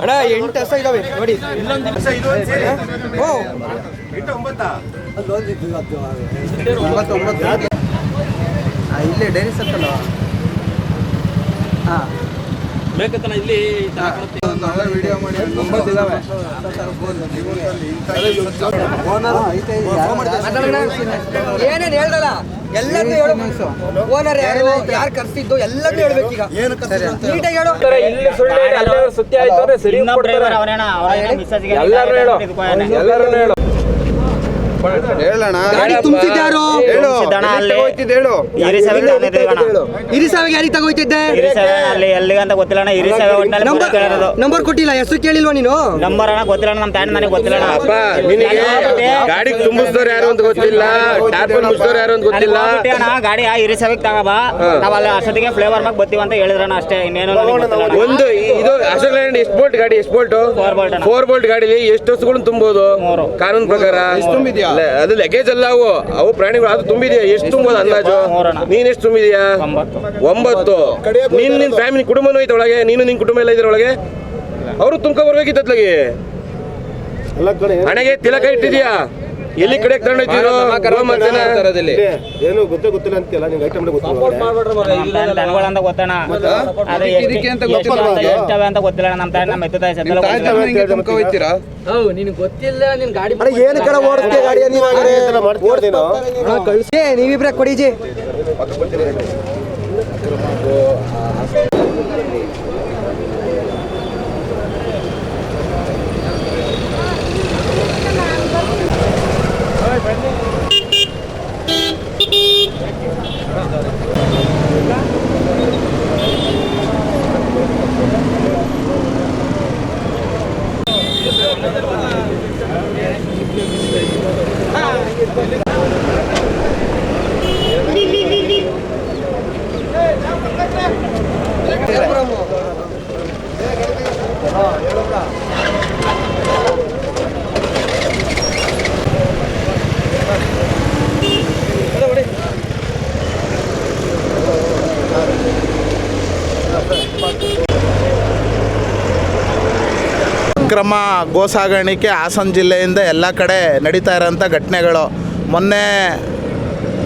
ಅಣ್ಣ ಎಂಟು ಹಸ ಇದಾವೆ ನೋಡಿ. ಇಲ್ಲೇ ಡೈರಿ ಸರ್ಕಲ್ ಹಾಂ ಬೇಕತ್ತನ ಇಲ್ಲಿ ವಿಡಿಯೋ ಮಾಡಿ ಏನೇನು ಹೇಳ್ದಲ್ಲ? ಎಲ್ಲರೂ ಹೇಳು. ಓನರ್ ಯಾರು ಯಾರು ಕರ್ಸಿದ್ದು ಎಲ್ಲರೂ ಹೇಳ್ಬೇಕೀಗ ನೀಟಾಗಿ ಹೇಳು. ಇಲ್ಲಿ ಸುಳ್ಳು ಸುತ್ತಿ ಆಯ್ತು ಅಂದ್ರೆ ಸರಿ ಎಲ್ಲರೂ ಹೇಳು. ಎಲ್ಲರೂ ಹೇಳು. ಹೇಳೋಣ ಗಾಡಿ ಹೇಳು. ಅಲ್ಲಿ. ಹೋಗ್ತಿದ್ದು ಹೇಳು. ಯಾರಿಗೆ ತಗೋಯ್ತಿದ್ದೆ ಅಲ್ಲಿ ಗೊತ್ತಿಲ್ಲ ಅಣ್ಣ. ಒಟ್ಟಿನಲ್ಲಿ ನಂಬರ್ ಕೊಟ್ಟಿಲ್ಲ ಹೆಸರು ಕೇಳಿಲ್ವಾ ನೀನು? ನಂಬರ್ ಅಣ್ಣ ಗೊತ್ತಿಲ್ಲ ನಮ್ಮ ತಾಯಿ ನನಗೆ ಗೊತ್ತಿಲ್ಲ ಅಪ್ಪ ನಿನಗೆ. ಗಾಡಿ ತುಂಬಿಸಿದವ್ರು ಯಾರು ಅಂತ ಗೊತ್ತಿಲ್ಲ. ಯಾರು ಅಂತ ಗೊತ್ತಿಲ್ಲ. ಅಣ್ಣ. ಗಾಡಿ ಆ ಹಿರಿ ಸಭೆಗೆ ತಗೋಬಾ. ನಾವು ಅಲ್ಲಿ ಅಷ್ಟೊತ್ತಿಗೆ ಫ್ಲೇವರ್ ಮಾಕ್ ಬರ್ತೀವಿ ಅಂತ ಹೇಳಿದ್ರಣ್ಣ ಅಷ್ಟೇ. ಇನ್ನೇನು. ಒಂದು ಇದು ಅಶೋಕ್ ಎಷ್ಟು ಬೋಲ್ಟ್ ಗಾಡಿ ಎಷ್ಟು bolt? Four bolt four bolt ಗಾಡಿಲಿ ಎಷ್ಟು ಹಸುಗಳು ತುಂಬೋದು. ಕಾನೂನು ಪ್ರಕಾರ. ಲೆ- ಅದು ಲಗೇಜ್ ಅಲ್ಲ ಅವು. ಅವು ಪ್ರಾಣಿಗಳು ಅದು ತುಂಬಿದೆಯಾ? ಎಷ್ಟು ತುಂಬೋದು ಅಂದಾಜು. ನೀನ್ ಎಷ್ಟು ತುಂಬಿದ್ಯಾ? ಒಂಬತ್ತು. ಒಂಬತ್ತು. ನೀನ್ ನಿನ್ ಫ್ಯಾಮಿಲಿ ಕುಟುಂಬನೂ ಐತೆ ಒಳಗೆ? ನೀನು ನಿನ್ ಕುಟುಂಬ ಎಲ್ಲ ಇದ್ರ ಒಳಗೆ? ಅವರು ತುಂಬ ಬರ್ಬೇಕಿತ್ತು ಅತ್ಲಾಗಿ ಹಣೆಗೆ ತಿಲಕ ಇಟ್ಟಿದ್ಯಾ? ಎಲ್ಲಿ ಕಡೆ ಏನು ಗೊತ್ತೇ ಗೊತ್ತಿಲ್ಲ ಅಂತೀಯಲ್ಲ ನಿಮ್ಗೆ ಐಟಮ್ ಗೊತ್ತಿಲ್ಲ. ನಮ್ಮ ತಾಯಿ ದನಗಳು ಅಂತ ಗೊತ್ತಣ್ಣ ಅದು ಇದಕ್ಕೆ ಅಂತ ಎಷ್ಟು ಎಷ್ಟು ಅಂತ ಎಷ್ಟವೆ ಅಂತ ಗೊತ್ತಿಲ್ಲ ಅಣ್ಣ ನಮ್ಮ ತಾಯಿ ನಮ್ಮ ಎತ್ತು ತಾಯಿ ಸತ್ತಲ್ಲ ಗೊತ್ತಿಲ್ಲ. ನಿನಗೆ ಗೊತ್ತಿಲ್ಲ ನಿನ್ ಗಾಡಿ ಏನು ಕಡೆ ಓಡಿಸ್ತೀಯ ಗಾಡಿಯ ನೀವು ಮಾಡ್ತೀವಿ ಕಳಿಸಿ ನೀವಿಬ್ರೆ ಕೊಡಿಜಿ ಅಕ್ರಮ ಗೋ ಸಾಗಾಣಿಕೆ ಹಾಸನ ಜಿಲ್ಲೆಯಿಂದ ಎಲ್ಲ ಕಡೆ ನಡೀತಾ ಇರೋಂಥ ಘಟನೆಗಳು. ಮೊನ್ನೆ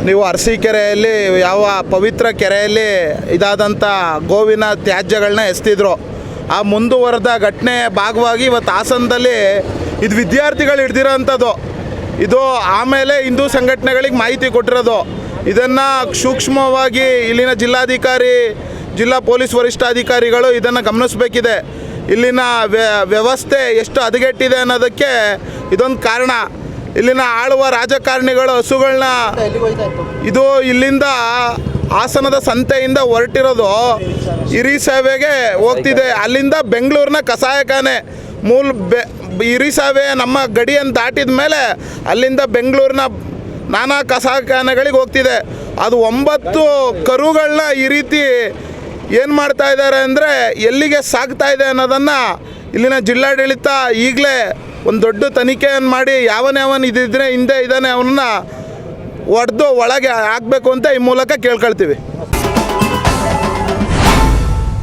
ನೀವು ಅರಸೀಕೆರೆಯಲ್ಲಿ ಯಾವ ಪವಿತ್ರ ಕೆರೆಯಲ್ಲಿ ಇದಾದಂಥ ಗೋವಿನ ತ್ಯಾಜ್ಯಗಳನ್ನ ಎಸ್ತಿದ್ರು. ಆ ಮುಂದುವರೆದ ಘಟನೆ ಭಾಗವಾಗಿ ಇವತ್ತು ಹಾಸನದಲ್ಲಿ ಇದು ವಿದ್ಯಾರ್ಥಿಗಳು ಹಿಡ್ದಿರೋಂಥದ್ದು. ಇದು ಆಮೇಲೆ ಹಿಂದೂ ಸಂಘಟನೆಗಳಿಗೆ ಮಾಹಿತಿ ಕೊಟ್ಟಿರೋದು. ಇದನ್ನು ಸೂಕ್ಷ್ಮವಾಗಿ ಇಲ್ಲಿನ ಜಿಲ್ಲಾಧಿಕಾರಿ ಜಿಲ್ಲಾ ಪೊಲೀಸ್ ವರಿಷ್ಠಾಧಿಕಾರಿಗಳು ಇದನ್ನು ಗಮನಿಸಬೇಕಿದೆ. ಇಲ್ಲಿನ ವ್ಯವಸ್ಥೆ ಎಷ್ಟು ಹದಗೆಟ್ಟಿದೆ ಅನ್ನೋದಕ್ಕೆ ಇದೊಂದು ಕಾರಣ. ಇಲ್ಲಿನ ಆಳುವ ರಾಜಕಾರಣಿಗಳು ಹಸುಗಳನ್ನ ಇದು ಇಲ್ಲಿಂದ ಹಾಸನದ ಸಂತೆಯಿಂದ ಹೊರಟಿರೋದು ಹಿರಿ ಸೇವೆಗೆ ಹೋಗ್ತಿದೆ. ಅಲ್ಲಿಂದ ಬೆಂಗಳೂರಿನ ಕಸಾಯಖಾನೆ ಮೂಲ ಬೆ, ಹಿರಿ ಸೇವೆ ನಮ್ಮ ಗಡಿಯನ್ನು ದಾಟಿದ ಮೇಲೆ ಅಲ್ಲಿಂದ ಬೆಂಗಳೂರಿನ ನಾನಾ ಕಸಾಯಖಾನೆಗಳಿಗೆ ಹೋಗ್ತಿದೆ. ಅದು ಒಂಬತ್ತು ಕರುಗಳನ್ನ ಈ ರೀತಿ ಏನು ಮಾಡ್ತಾ ಇದ್ದಾರೆ ಅಂದರೆ ಎಲ್ಲಿಗೆ ಸಾಕ್ತಾ ಇದೆ ಅನ್ನೋದನ್ನು ಇಲ್ಲಿನ ಜಿಲ್ಲಾಡಳಿತ ಈಗಲೇ ಒಂದು ದೊಡ್ಡ ತನಿಖೆಯನ್ನು ಮಾಡಿ ಯಾವನ ಯಾವನ ಇದಿದ್ರೆ ಹಿಂದೆ ಇದ್ದಾನೆ ಅವನ್ನ ಒಡೆದು ಒಳಗೆ ಹಾಕಬೇಕು ಅಂತ ಈ ಮೂಲಕ ಕೇಳ್ಕೊಳ್ತೀವಿ.